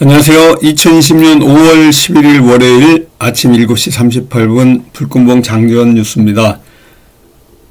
안녕하세요. 2020년 5월 11일 월요일 아침 7시 38분 불금봉 장기원 뉴스입니다.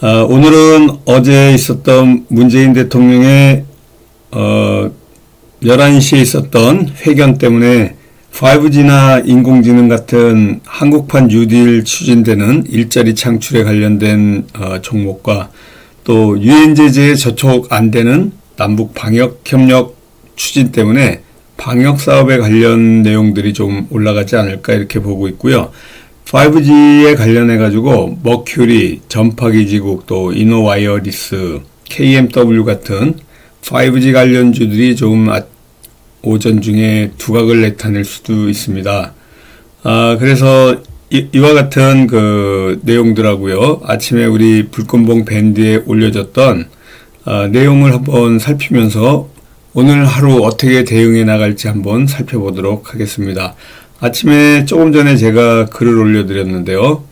아, 오늘은 어제 있었던 문재인 대통령의 어, 11시에 있었던 회견 때문에 5G나 인공지능 같은 한국판 뉴딜 추진되는 일자리 창출에 관련된 어, 종목과 또 유엔 제재에 저촉 안 되는 남북 방역 협력 추진 때문에 방역 사업에 관련 내용들이 좀 올라가지 않을까 이렇게 보고 있고요. 5G에 관련해 가지고 머큐리, 전파기 지국 또 이노와이어리스, KMW 같은 5G 관련주들이 좀 아- 오전 중에 두각을 나타낼 수도 있습니다. 아, 그래서 이, 이와 같은 그 내용들하고요. 아침에 우리 불금봉 밴드에 올려졌던 아, 내용을 한번 살피면서 오늘 하루 어떻게 대응해 나갈지 한번 살펴보도록 하겠습니다. 아침에 조금 전에 제가 글을 올려드렸는데요.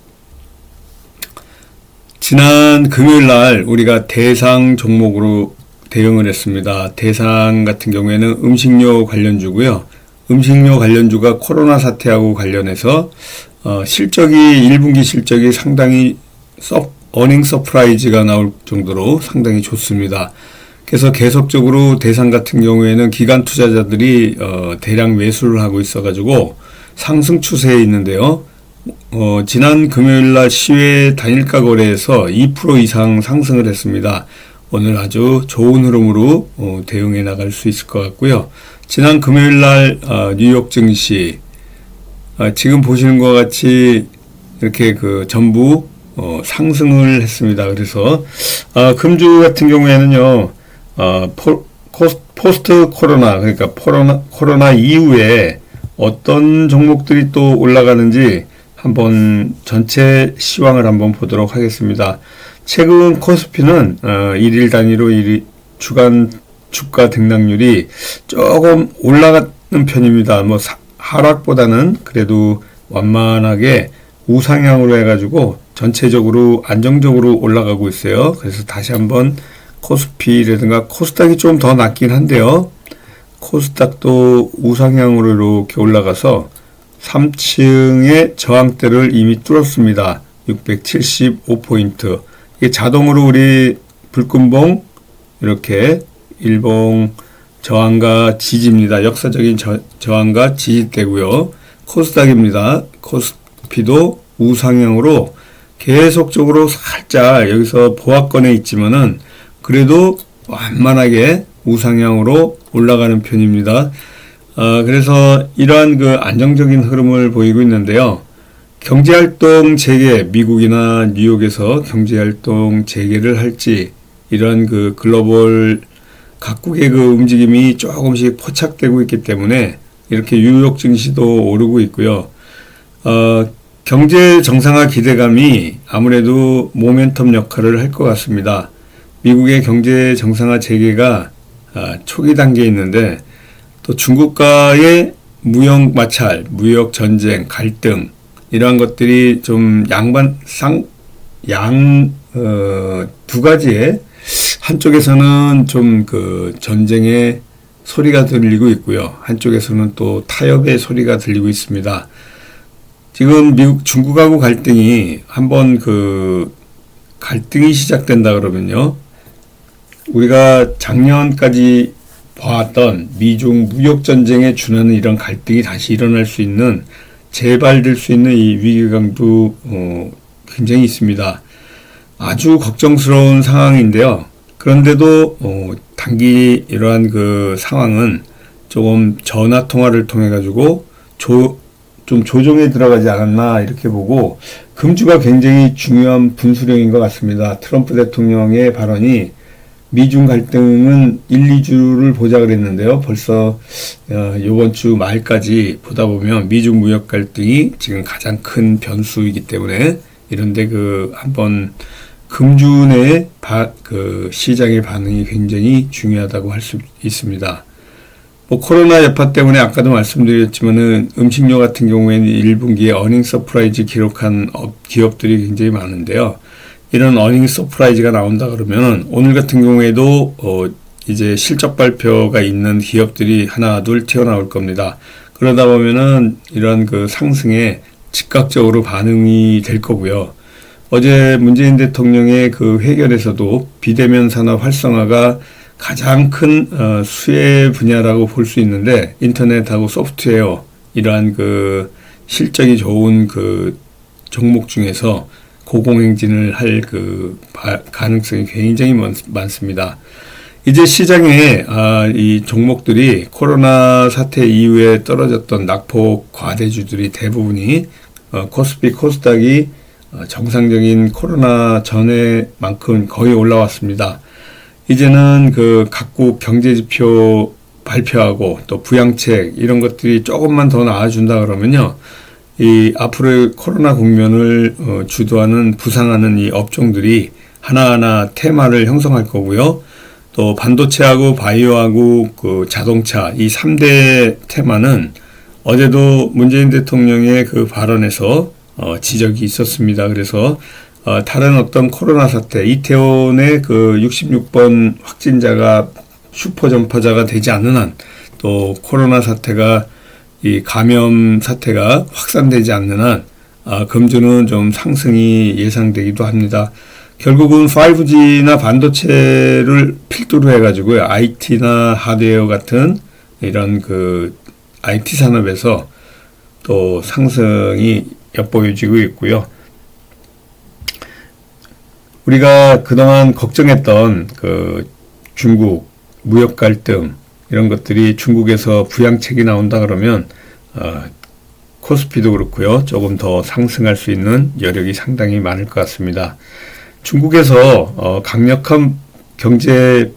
지난 금요일 날 우리가 대상 종목으로 대응을 했습니다. 대상 같은 경우에는 음식료 관련주고요. 음식료 관련주가 코로나 사태하고 관련해서 어, 실적이 1분기 실적이 상당히 서, 어닝 서프라이즈가 나올 정도로 상당히 좋습니다. 그래서 계속적으로 대상 같은 경우에는 기관 투자자들이 어, 대량 매수를 하고 있어가지고 상승 추세에 있는데요. 어, 지난 금요일 날 시외 단일가 거래에서 2% 이상 상승을 했습니다. 오늘 아주 좋은 흐름으로 어, 대응해 나갈 수 있을 것 같고요. 지난 금요일 날 어, 뉴욕 증시 아, 지금 보시는 것 같이 이렇게 그 전부 어, 상승을 했습니다. 그래서 아, 금주 같은 경우에는요, 어, 포, 포스트 코로나 그러니까 코로나 코로나 이후에 어떤 종목들이 또 올라가는지 한번 전체 시황을 한번 보도록 하겠습니다. 최근 코스피는 어, 일일 단위로 일 주간 주가 등락률이 조금 올라가는 편입니다. 뭐 사- 하락보다는 그래도 완만하게 우상향으로 해가지고 전체적으로 안정적으로 올라가고 있어요. 그래서 다시 한번 코스피라든가 코스닥이 좀 더 낮긴 한데요. 코스닥도 우상향으로 이렇게 올라가서 3층의 저항대를 이미 뚫었습니다. 675포인트. 이게 자동으로 우리 불금봉 이렇게 일봉 저항과 지지입니다. 역사적인 저, 저항과 지지대고요. 코스닥입니다. 코스피도 우상향으로 계속적으로 살짝 여기서 보합권에 있지만은 그래도 완만하게 우상향으로 올라가는 편입니다. 아, 그래서 이러한 그 안정적인 흐름을 보이고 있는데요. 경제활동 재개, 미국이나 뉴욕에서 경제활동 재개를 할지, 이런 그 글로벌 각국의 그 움직임이 조금씩 포착되고 있기 때문에 이렇게 뉴욕 증시도 오르고 있고요. 어, 경제 정상화 기대감이 아무래도 모멘텀 역할을 할 것 같습니다. 미국의 경제 정상화 재개가 아, 초기 단계에 있는데 또 중국과의 무역 마찰, 무역 전쟁, 갈등 이러한 것들이 좀 양반 상양두 가지의 한쪽에서는 좀 그 전쟁의 소리가 들리고 있고요. 한쪽에서는 또 타협의 소리가 들리고 있습니다. 지금 미국 중국하고 갈등이 한번 그 갈등이 시작된다 그러면요. 우리가 작년까지 봐왔던 미중 무역 전쟁에 준하는 이런 갈등이 다시 일어날 수 있는 재발될 수 있는 이 위기감도 어, 굉장히 있습니다. 아주 걱정스러운 상황인데요. 그런데도 어, 단기 이러한 그 상황은 조금 전화 통화를 통해 가지고 조, 좀 조정에 들어가지 않았나 이렇게 보고 금주가 굉장히 중요한 분수령인 것 같습니다. 트럼프 대통령의 발언이 미중 갈등은 1, 2주를 보자 그랬는데요. 벌써 어, 이번 주 말까지 보다 보면 미중 무역 갈등이 지금 가장 큰 변수이기 때문에 이런데 그 한번 내에 바, 그 시장의 반응이 굉장히 중요하다고 할 수 있습니다. 뭐 코로나 여파 때문에 아까도 말씀드렸지만은 음식료 같은 경우에는 1분기에 어닝 서프라이즈 기록한 업- 기업들이 굉장히 많은데요. 이런 어닝 서프라이즈가 나온다 그러면은 오늘 같은 경우에도 어 이제 실적 발표가 있는 기업들이 하나 둘 튀어나올 겁니다. 그러다 보면은 이런 그 상승에 즉각적으로 반응이 될 거고요. 어제 문재인 대통령의 그 회견에서도 비대면 산업 활성화가 가장 큰 어, 수혜 분야라고 볼 수 있는데 인터넷하고 소프트웨어 이러한 그 실적이 좋은 그 종목 중에서 고공행진을 할 그 가능성이 굉장히 많 습니다. 이제 시장에 아, 이 종목들이 코로나 사태 이후에 떨어졌던 낙폭 과대주들이 대부분이 어, 코스피 코스닥이 어, 정상적인 코로나 전에만큼 거의 올라왔습니다. 이제는 그 각국 경제 지표 발표하고 또 부양책 이런 것들이 조금만 더 나아준다 그러면요. 이 앞으로의 코로나 국면을 어, 주도하는 부상하는 이 업종들이 하나하나 테마를 형성할 거고요. 또 반도체하고 바이오하고 그 자동차 이 3대 테마는 어제도 문재인 대통령의 그 발언에서 어, 지적이 있었습니다. 그래서 어, 다른 어떤 코로나 사태, 이태원의 그 66번 확진자가 슈퍼 전파자가 되지 않는 한, 또 코로나 사태가 이 감염 사태가 확산되지 않는 한, 아, 금주는 좀 상승이 예상되기도 합니다. 결국은 5G나 반도체를 필두로 해가지고요. IT나 하드웨어 같은 이런 그 IT 산업에서 또 상승이 엿보여지고 있고요. 우리가 그동안 걱정했던 그 중국 무역 갈등 이런 것들이 중국에서 부양책이 나온다 그러면 어, 코스피도 그렇고요. 조금 더 상승할 수 있는 여력이 상당히 많을 것 같습니다. 중국에서 어, 강력한 경제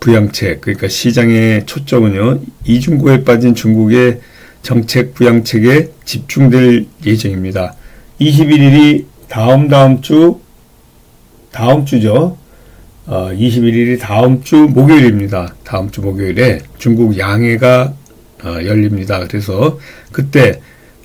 부양책 그러니까 시장의 초점은요 이중국에 빠진 중국의 정책 부양책에 집중될 예정입니다. 21일이 다음 다음 주 다음 주죠. 어, 21일이 다음 주 목요일입니다. 다음 주 목요일에 중국 양해가 어, 열립니다. 그래서 그때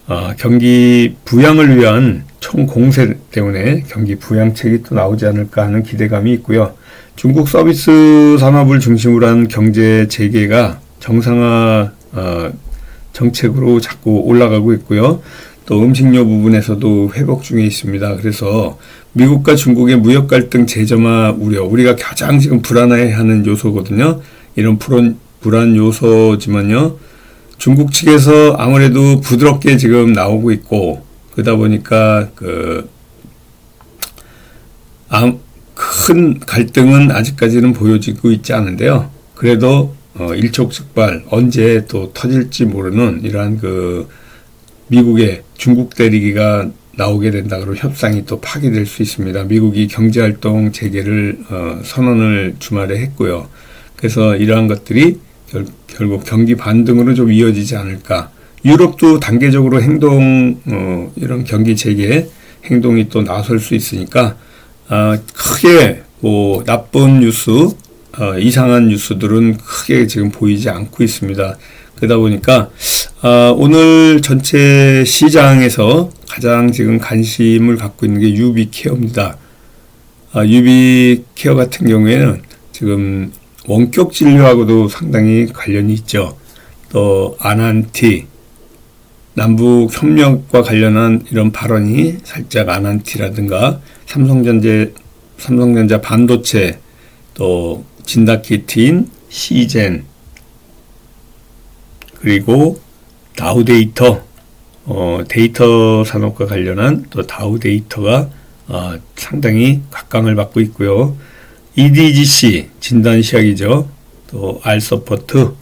어, 경기 부양을 위한 총 공세 때문에 경기 부양책이 또 나오지 않을까 하는 기대감이 있고요. 중국 서비스 산업을 중심으로 한 경제 재개가 정상화 어, 정책으로 자꾸 올라가고 있고요. 또 음식료 부분에서도 회복 중에 있습니다. 그래서 미국과 중국의 무역 갈등 재점화 우려, 우리가 가장 지금 불안해하는 요소거든요. 이런 불안, 불안 요소지만요. 중국 측에서 아무래도 부드럽게 지금 나오고 있고, 그러다 보니까 그, 아, 큰 갈등은 아직까지는 보여지고 있지 않은데요. 그래도 어, 일촉즉발 언제 또 터질지 모르는 이러한 그 미국의 중국 대리기가 나오게 된다 그러면 협상이 또 파기될 수 있습니다. 미국이 경제활동 재개를 어, 선언을 주말에 했고요. 그래서 이러한 것들이 결, 결국 경기 반등으로 좀 이어지지 않을까. 유럽도 단계적으로 행동 어, 이런 경기 재개 행동이 또 나설 수 있으니까 아, 크게 뭐 나쁜 뉴스 어, 이상한 뉴스들은 크게 지금 보이지 않고 있습니다. 그러다 보니까 어, 오늘 전체 시장에서 가장 지금 관심을 갖고 있는 게 유비케어입니다. 아, 유비케어 같은 경우에는 지금 원격 진료하고도 상당히 관련이 있죠. 또 아난티 남북 협력과 관련한 이런 발언이 살짝 아난티라든가 삼성전자 삼성전자 반도체 또 진다키틴, 시젠, 그리고 다우 데이터, 어, 데이터 산업과 관련한 또 다우 데이터가 어, 상당히 각광을 받고 있고요. EDGC 진단 시약이죠. 또 알서포트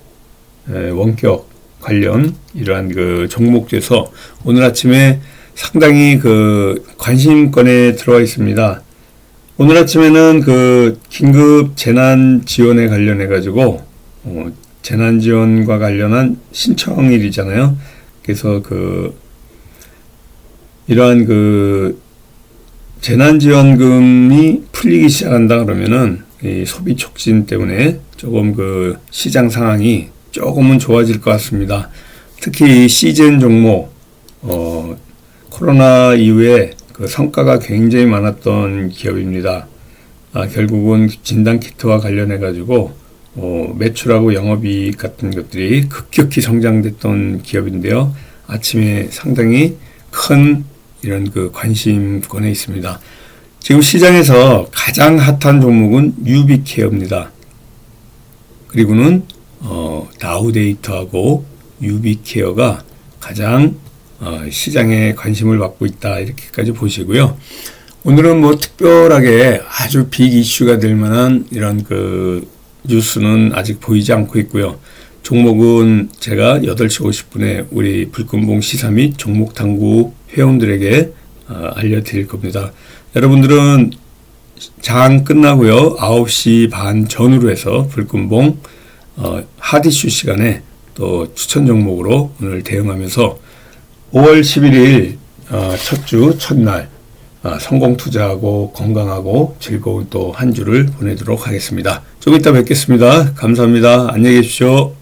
원격 관련 이러한 그 종목에서 오늘 아침에 상당히 그 관심권에 들어와 있습니다. 오늘 아침에는 그 긴급 재난 지원에 관련해 가지고 어, 재난 지원과 관련한 신청일이잖아요. 그래서 그 이러한 그 재난 지원금이 풀리기 시작한다 그러면은 이 소비 촉진 때문에 조금 그 시장 상황이 조금은 좋아질 것 같습니다. 특히 시즌 종목 어 코로나 이후에 그 성과가 굉장히 많았던 기업입니다. 아, 결국은 진단 키트와 관련해 가지고 어, 매출하고 영업이익 같은 것들이 급격히 성장됐던 기업인데요. 아침에 상당히 큰 이런 그 관심권에 있습니다. 지금 시장에서 가장 핫한 종목은 유비케어입니다. 그리고는 어, 다우데이터하고 유비케어가 가장 어, 시장에 관심을 받고 있다 이렇게까지 보시고요. 오늘은 뭐 특별하게 아주 빅 이슈가 될 만한 이런 그 뉴스는 아직 보이지 않고 있고요. 종목은 제가 8시 50분에 우리 불금봉 시사 및 종목 당구 회원들에게 어, 알려드릴 겁니다. 여러분들은 장 끝나고요. 9시 반 전후로 해서 불금봉 어, 핫이슈 시간에 또 추천 종목으로 오늘 대응하면서 5월 11일 어, 첫주 첫날 어, 성공 투자하고 건강하고 즐거운 또 한 주를 보내도록 하겠습니다. 좀 이따 뵙겠습니다. 감사합니다. 안녕히 계십시오.